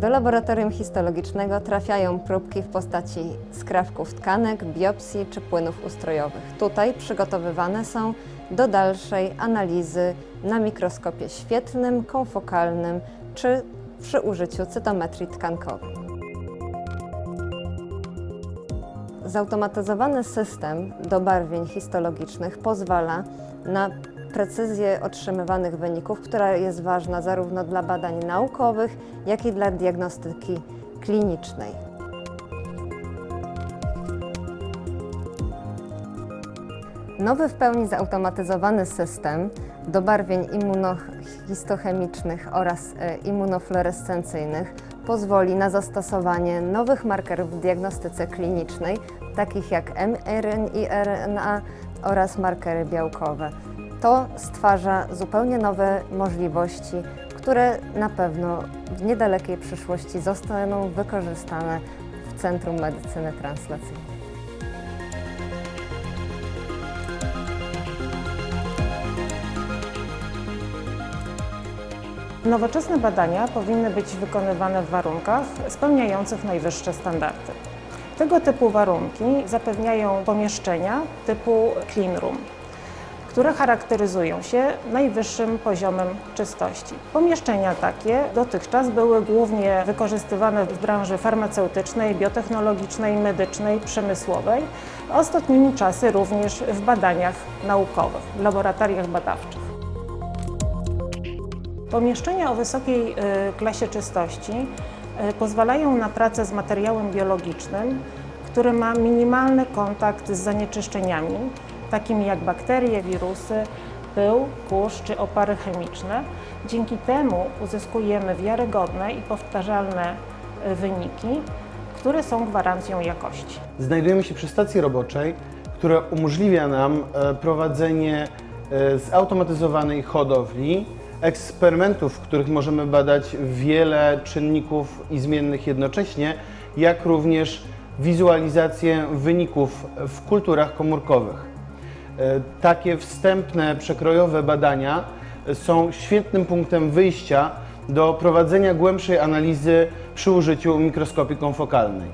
Do laboratorium histologicznego trafiają próbki w postaci skrawków tkanek, biopsji czy płynów ustrojowych. Tutaj przygotowywane są do dalszej analizy na mikroskopie świetlnym, konfokalnym czy przy użyciu cytometrii tkankowej. Zautomatyzowany system dobarwień histologicznych pozwala na precyzję otrzymywanych wyników, która jest ważna zarówno dla badań naukowych, jak i dla diagnostyki klinicznej. Nowy w pełni zautomatyzowany system dobarwień immunohistochemicznych oraz e, immunofluorescencyjnych pozwoli na zastosowanie nowych markerów w diagnostyce klinicznej, takich jak mRNA oraz markery białkowe. To stwarza zupełnie nowe możliwości, które na pewno w niedalekiej przyszłości zostaną wykorzystane w Centrum Medycyny Translacyjnej. Nowoczesne badania powinny być wykonywane w warunkach spełniających najwyższe standardy. Tego typu warunki zapewniają pomieszczenia typu clean room, które charakteryzują się najwyższym poziomem czystości. Pomieszczenia takie dotychczas były głównie wykorzystywane w branży farmaceutycznej, biotechnologicznej, medycznej, przemysłowej, a ostatnimi czasy również w badaniach naukowych, w laboratoriach badawczych. Pomieszczenia o wysokiej y, klasie czystości y, pozwalają na pracę z materiałem biologicznym, który ma minimalny kontakt z zanieczyszczeniami, takimi jak bakterie, wirusy, pył, kurz czy opary chemiczne. Dzięki temu uzyskujemy wiarygodne i powtarzalne y, wyniki, które są gwarancją jakości. Znajdujemy się przy stacji roboczej, która umożliwia nam e, prowadzenie e, zautomatyzowanej hodowli, eksperymentów, w których możemy badać wiele czynników i zmiennych jednocześnie, jak również wizualizację wyników w kulturach komórkowych. E, Takie wstępne, przekrojowe badania są świetnym punktem wyjścia do prowadzenia głębszej analizy przy użyciu mikroskopii konfokalnej.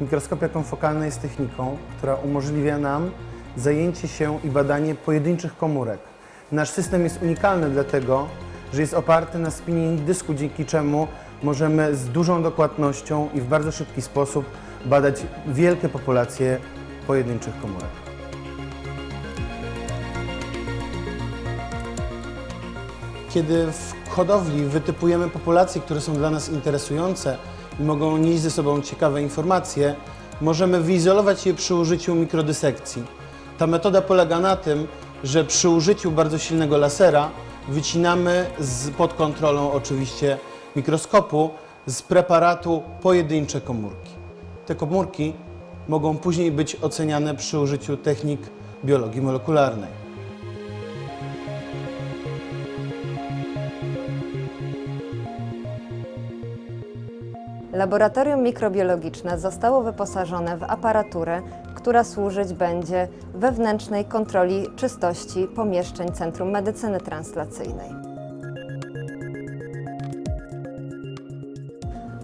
Mikroskopia konfokalna jest techniką, która umożliwia nam zajęcie się i badanie pojedynczych komórek. Nasz system jest unikalny dlatego, że jest oparty na spinning dysku, dzięki czemu możemy z dużą dokładnością i w bardzo szybki sposób badać wielkie populacje pojedynczych komórek. Kiedy w hodowli wytypujemy populacje, które są dla nas interesujące i mogą nieść ze sobą ciekawe informacje, możemy wyizolować je przy użyciu mikrodysekcji. Ta metoda polega na tym, że przy użyciu bardzo silnego lasera wycinamy z, pod kontrolą oczywiście mikroskopu z preparatu pojedyncze komórki. Te komórki mogą później być oceniane przy użyciu technik biologii molekularnej. Laboratorium mikrobiologiczne zostało wyposażone w aparaturę, która służyć będzie wewnętrznej kontroli czystości pomieszczeń Centrum Medycyny Translacyjnej.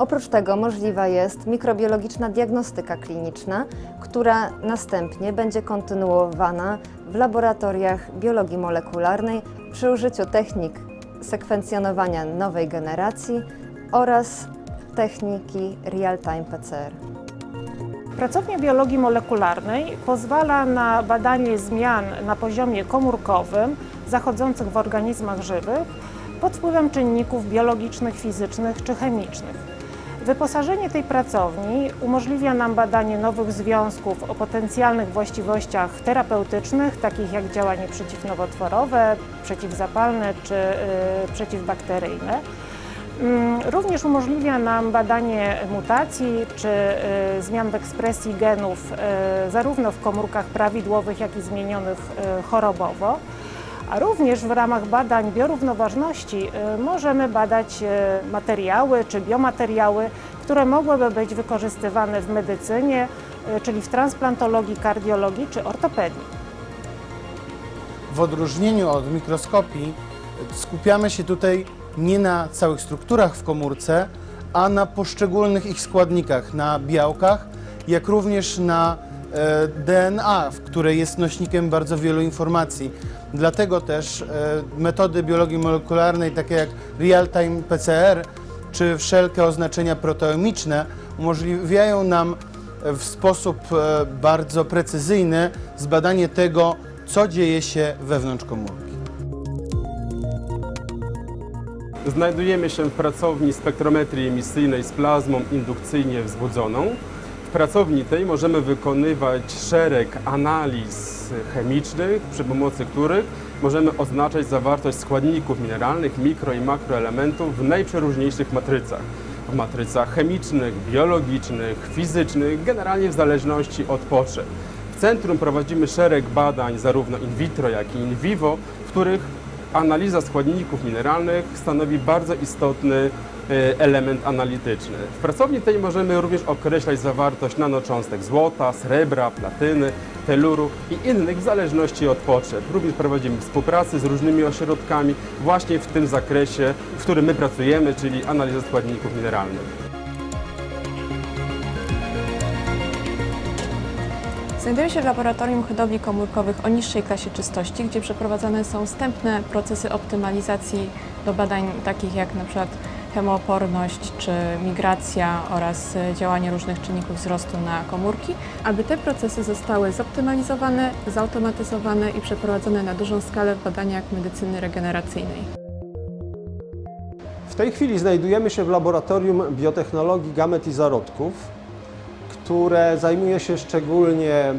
Oprócz tego możliwa jest mikrobiologiczna diagnostyka kliniczna, która następnie będzie kontynuowana w laboratoriach biologii molekularnej przy użyciu technik sekwencjonowania nowej generacji oraz techniki real-time PCR. Pracownia biologii molekularnej pozwala na badanie zmian na poziomie komórkowym zachodzących w organizmach żywych pod wpływem czynników biologicznych, fizycznych czy chemicznych. Wyposażenie tej pracowni umożliwia nam badanie nowych związków o potencjalnych właściwościach terapeutycznych, takich jak działanie przeciwnowotworowe, przeciwzapalne czy y, przeciwbakteryjne. Mm, Również umożliwia nam badanie mutacji czy y, zmian w ekspresji genów y, zarówno w komórkach prawidłowych, jak i zmienionych chorobowo. A również w ramach badań biorównoważności y, możemy badać y, materiały czy biomateriały, które mogłyby być wykorzystywane w medycynie, y, czyli w transplantologii, kardiologii czy ortopedii. w odróżnieniu od mikroskopii skupiamy się tutaj nie na całych strukturach w komórce, a na poszczególnych ich składnikach, na białkach, jak również na DNA, w które jest nośnikiem bardzo wielu informacji. Dlatego też e, metody biologii molekularnej, takie jak real-time PCR czy wszelkie oznaczenia proteomiczne, umożliwiają nam e, w sposób e, bardzo precyzyjny zbadanie tego, co dzieje się wewnątrz komórki. Znajdujemy się w pracowni spektrometrii emisyjnej z plazmą indukcyjnie wzbudzoną. Pracowni tej możemy wykonywać szereg analiz chemicznych, przy pomocy których możemy oznaczać zawartość składników mineralnych, mikro i makroelementów w najprzeróżniejszych matrycach. W matrycach chemicznych, biologicznych, fizycznych, generalnie w zależności od potrzeb. W centrum prowadzimy szereg badań zarówno in vitro, jak i in vivo, w których analiza składników mineralnych stanowi bardzo istotny element analityczny. W pracowni tej możemy również określać zawartość nanocząstek złota, srebra, platyny, teluru i innych w zależności od potrzeb. Również prowadzimy współpracę z różnymi ośrodkami właśnie w tym zakresie, w którym my pracujemy, czyli analiza składników mineralnych. Znajduję się w laboratorium hodowli komórkowych o niższej klasie czystości, gdzie przeprowadzane są wstępne procesy optymalizacji do badań takich jak na przykład hemooporność czy migracja oraz działanie różnych czynników wzrostu na komórki, aby te procesy zostały zoptymalizowane, zautomatyzowane i przeprowadzone na dużą skalę w badaniach medycyny regeneracyjnej. W tej chwili znajdujemy się w laboratorium biotechnologii gamet i zarodków, które zajmuje się szczególnie e,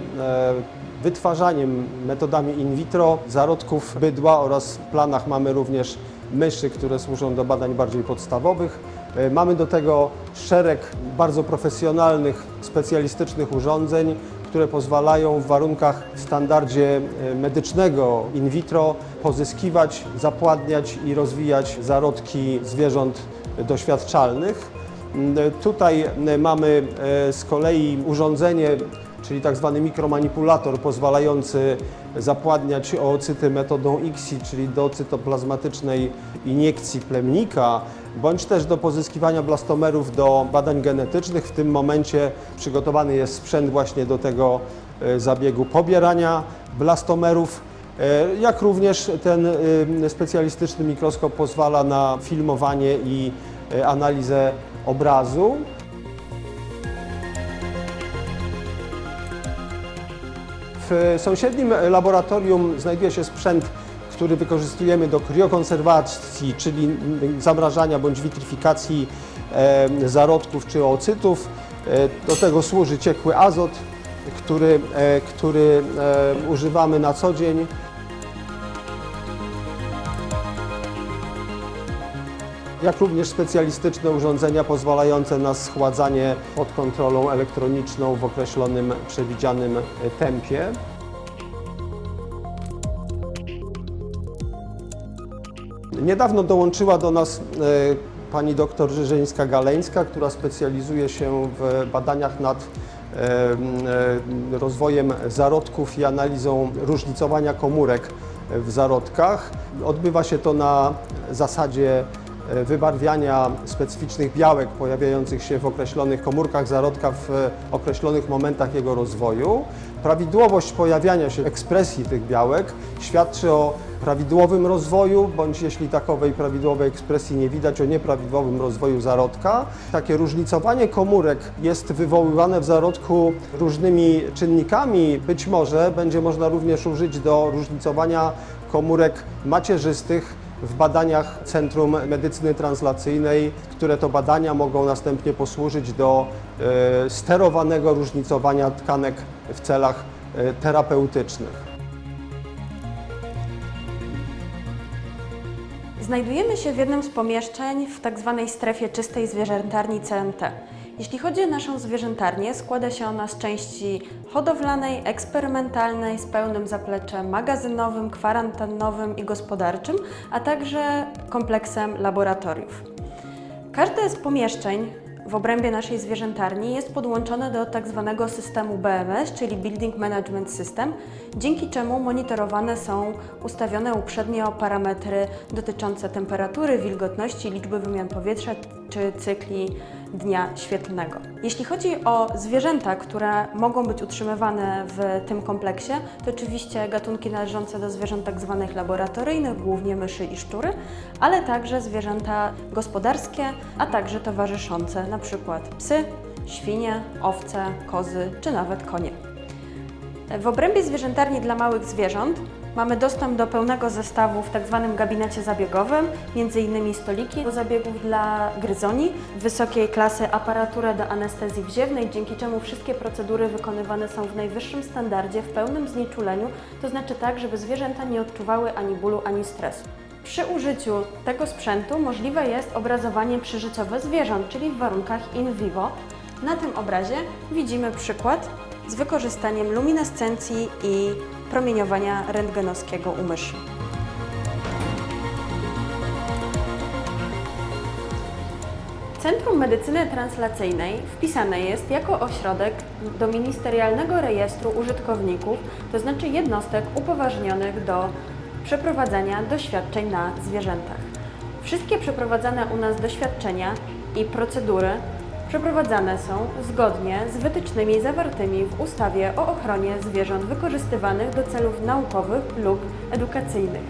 wytwarzaniem metodami in vitro zarodków bydła oraz w planach mamy również myszy, które służą do badań bardziej podstawowych. E, Mamy do tego szereg bardzo profesjonalnych, specjalistycznych urządzeń, które pozwalają w warunkach w standardzie e, medycznego in vitro pozyskiwać, zapładniać i rozwijać zarodki zwierząt doświadczalnych. Mm, Tutaj e, mamy e, z kolei urządzenie, czyli tak zwany mikromanipulator pozwalający zapładniać oocyty metodą ICSI, czyli do cytoplazmatycznej iniekcji plemnika, bądź też do pozyskiwania blastomerów do badań genetycznych. W tym momencie przygotowany jest sprzęt właśnie do tego e, zabiegu pobierania blastomerów. E, Jak również ten y, specjalistyczny mikroskop pozwala na filmowanie i e, analizę obrazu. W sąsiednim laboratorium znajduje się sprzęt, który wykorzystujemy do kriokonserwacji, czyli zamrażania bądź witryfikacji zarodków czy oocytów. E, Do tego służy ciekły azot, który, e, który używamy na co dzień. Jak również specjalistyczne urządzenia pozwalające na schładzanie pod kontrolą elektroniczną w określonym przewidzianym e, tempie. Niedawno dołączyła do nas e, pani doktor Żyżyńska-Galeńska, która specjalizuje się w badaniach nad e, rozwojem zarodków i analizą różnicowania komórek w zarodkach. Odbywa się to na zasadzie wybarwiania specyficznych białek pojawiających się w określonych komórkach zarodka w określonych momentach jego rozwoju. Prawidłowość pojawiania się ekspresji tych białek świadczy o prawidłowym rozwoju, bądź jeśli takowej prawidłowej ekspresji nie widać, o nieprawidłowym rozwoju zarodka. Takie różnicowanie komórek jest wywoływane w zarodku różnymi czynnikami. Być może będzie można również użyć do różnicowania komórek macierzystych w badaniach Centrum Medycyny Translacyjnej, które to badania mogą następnie posłużyć do e, sterowanego różnicowania tkanek w celach e, terapeutycznych. Znajdujemy się w jednym z pomieszczeń w tak zwanej strefie czystej zwierzętarni CMT. Jeśli chodzi o naszą zwierzętarnię, składa się ona z części hodowlanej, eksperymentalnej, z pełnym zapleczem magazynowym, kwarantannowym i gospodarczym, a także kompleksem laboratoriów. Każde z pomieszczeń w obrębie naszej zwierzętarni jest podłączone do tak zwanego systemu BMS, czyli Building Management System, dzięki czemu monitorowane są ustawione uprzednio parametry dotyczące temperatury, wilgotności, liczby wymian powietrza czy cykli dnia świetlnego. Jeśli chodzi o zwierzęta, które mogą być utrzymywane w tym kompleksie, to oczywiście gatunki należące do zwierząt tak zwanych laboratoryjnych, głównie myszy i szczury, ale także zwierzęta gospodarskie, a także towarzyszące, przykład psy, świnie, owce, kozy czy nawet konie. W obrębie zwierzętarni dla małych zwierząt mamy dostęp do pełnego zestawu w tak zwanym gabinecie zabiegowym, m.in. stoliki do zabiegów dla gryzoni, wysokiej klasy aparaturę do anestezji wziewnej, dzięki czemu wszystkie procedury wykonywane są w najwyższym standardzie, w pełnym znieczuleniu, to znaczy tak, żeby zwierzęta nie odczuwały ani bólu, ani stresu. Przy użyciu tego sprzętu możliwe jest obrazowanie przyżyciowe zwierząt, czyli w warunkach in vivo. Na tym obrazie widzimy przykład z wykorzystaniem luminescencji i promieniowania rentgenowskiego u myszy. Centrum Medycyny Translacyjnej wpisane jest jako ośrodek do Ministerialnego Rejestru Użytkowników, to znaczy jednostek upoważnionych do przeprowadzania doświadczeń na zwierzętach. Wszystkie przeprowadzane u nas doświadczenia i procedury przeprowadzane są zgodnie z wytycznymi zawartymi w ustawie o ochronie zwierząt wykorzystywanych do celów naukowych lub edukacyjnych.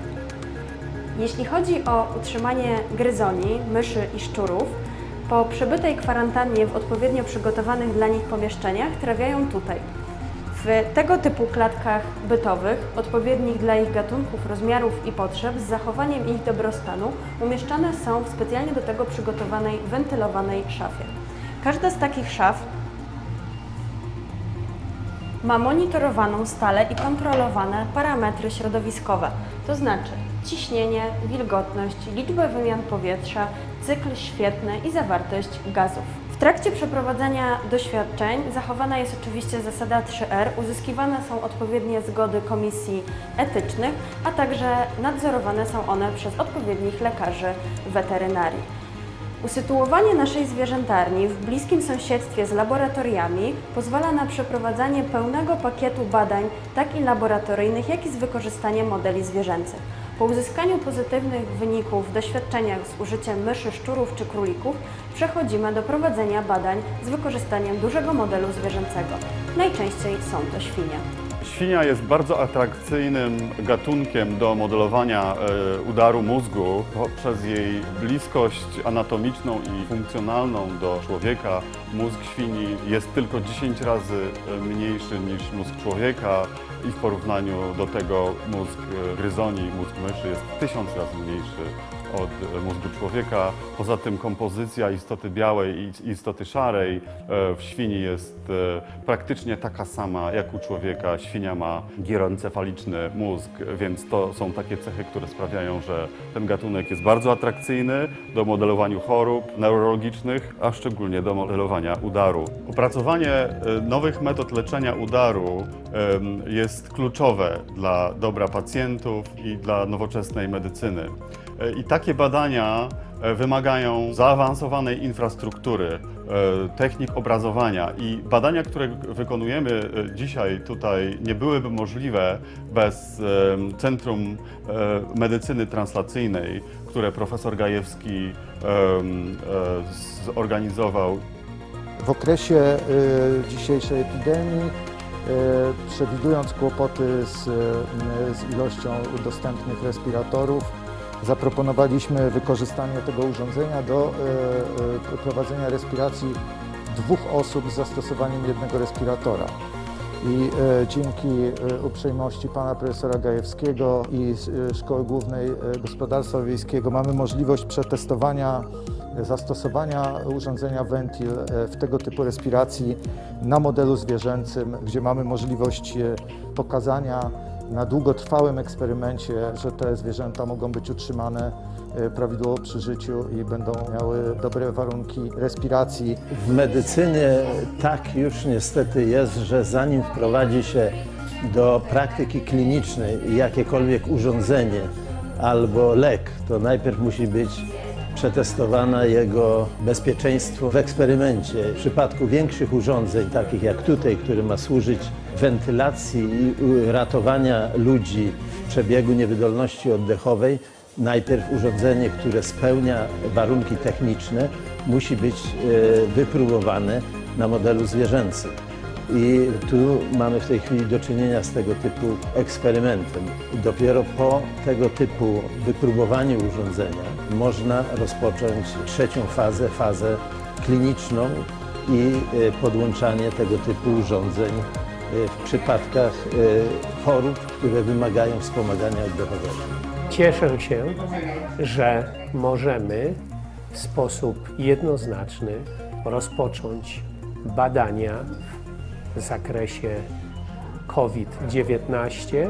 Jeśli chodzi o utrzymanie gryzoni, myszy i szczurów, po przebytej kwarantannie w odpowiednio przygotowanych dla nich pomieszczeniach trafiają tutaj. W tego typu klatkach bytowych, odpowiednich dla ich gatunków, rozmiarów i potrzeb, z zachowaniem ich dobrostanu, umieszczane są w specjalnie do tego przygotowanej, wentylowanej szafie. Każda z takich szaf ma monitorowaną stale i kontrolowane parametry środowiskowe, to znaczy ciśnienie, wilgotność, liczbę wymian powietrza, cykl świetny i zawartość gazów. W trakcie przeprowadzania doświadczeń zachowana jest oczywiście zasada 3R, uzyskiwane są odpowiednie zgody komisji etycznych, a także nadzorowane są one przez odpowiednich lekarzy weterynarii. Usytuowanie naszej zwierzętarni w bliskim sąsiedztwie z laboratoriami pozwala na przeprowadzanie pełnego pakietu badań, tak i laboratoryjnych, jak i z wykorzystaniem modeli zwierzęcych. Po uzyskaniu pozytywnych wyników w doświadczeniach z użyciem myszy, szczurów czy królików przechodzimy do prowadzenia badań z wykorzystaniem dużego modelu zwierzęcego. Najczęściej są to świnie. Świnia jest bardzo atrakcyjnym gatunkiem do modelowania e, udaru mózgu poprzez jej bliskość anatomiczną i funkcjonalną do człowieka. Mózg świni jest tylko 10 razy e, mniejszy niż mózg człowieka i w porównaniu do tego mózg e, gryzoni, mózg myszy jest tysiąc razy mniejszy od mózgu człowieka. Poza tym kompozycja istoty białej i istoty szarej e, w świni jest e, praktycznie taka sama jak u człowieka. Świnia ma gieroencefaliczny mózg, więc to są takie cechy, które sprawiają, że ten gatunek jest bardzo atrakcyjny do modelowania chorób neurologicznych, a szczególnie do modelowania udaru. Opracowanie e, nowych metod leczenia udaru jest kluczowe dla dobra pacjentów i dla nowoczesnej medycyny. I takie badania e, wymagają zaawansowanej infrastruktury, e, technik obrazowania i badania, które wykonujemy e, dzisiaj tutaj nie byłyby możliwe bez Centrum Medycyny Translacyjnej, które profesor Gajewski zorganizował. W okresie dzisiejszej epidemii, przewidując kłopoty z, z ilością dostępnych respiratorów, zaproponowaliśmy wykorzystanie tego urządzenia do y, y, prowadzenia respiracji dwóch osób z zastosowaniem jednego respiratora. I e, dzięki e, uprzejmości pana profesora Gajewskiego i e, Szkoły Głównej e, Gospodarstwa Wiejskiego mamy możliwość przetestowania e, zastosowania urządzenia Ventil e, w tego typu respiracji na modelu zwierzęcym, gdzie mamy możliwość e, pokazania na długotrwałym eksperymencie, że te zwierzęta mogą być utrzymane e, prawidłowo przy życiu i będą miały dobre warunki respiracji. W medycynie tak już niestety jest, że zanim wprowadzi się do praktyki klinicznej jakiekolwiek urządzenie albo lek, to najpierw musi być przetestowana jego bezpieczeństwo w eksperymencie. W przypadku większych urządzeń, takich jak tutaj, który ma służyć wentylacji i ratowania ludzi w przebiegu niewydolności oddechowej, najpierw urządzenie, które spełnia warunki techniczne, musi być e, wypróbowane na modelu zwierzęcym. I tu mamy w tej chwili do czynienia z tego typu eksperymentem. Dopiero po tego typu wypróbowaniu urządzenia można rozpocząć trzecią fazę, fazę kliniczną i e, podłączanie tego typu urządzeń w przypadkach e, chorób, które wymagają wspomagania oddechowego. Cieszę się, że możemy w sposób jednoznaczny rozpocząć badania w zakresie COVID-19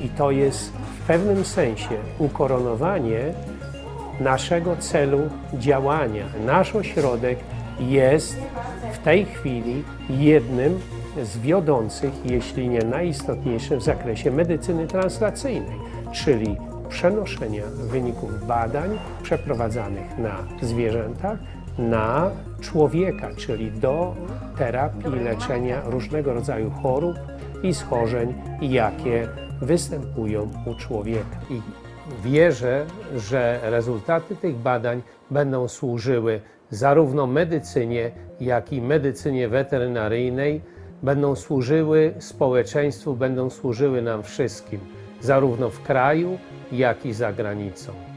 i to jest w pewnym sensie ukoronowanie naszego celu działania. Nasz ośrodek jest w tej chwili jednym z wiodących, jeśli nie najistotniejszym w zakresie medycyny translacyjnej, czyli przenoszenia wyników badań przeprowadzanych na zwierzętach na człowieka, czyli do terapii leczenia różnego rodzaju chorób i schorzeń, jakie występują u człowieka. I wierzę, że rezultaty tych badań będą służyły zarówno medycynie, jak i medycynie weterynaryjnej, będą służyły społeczeństwu, będą służyły nam wszystkim, zarówno w kraju, jak i za granicą.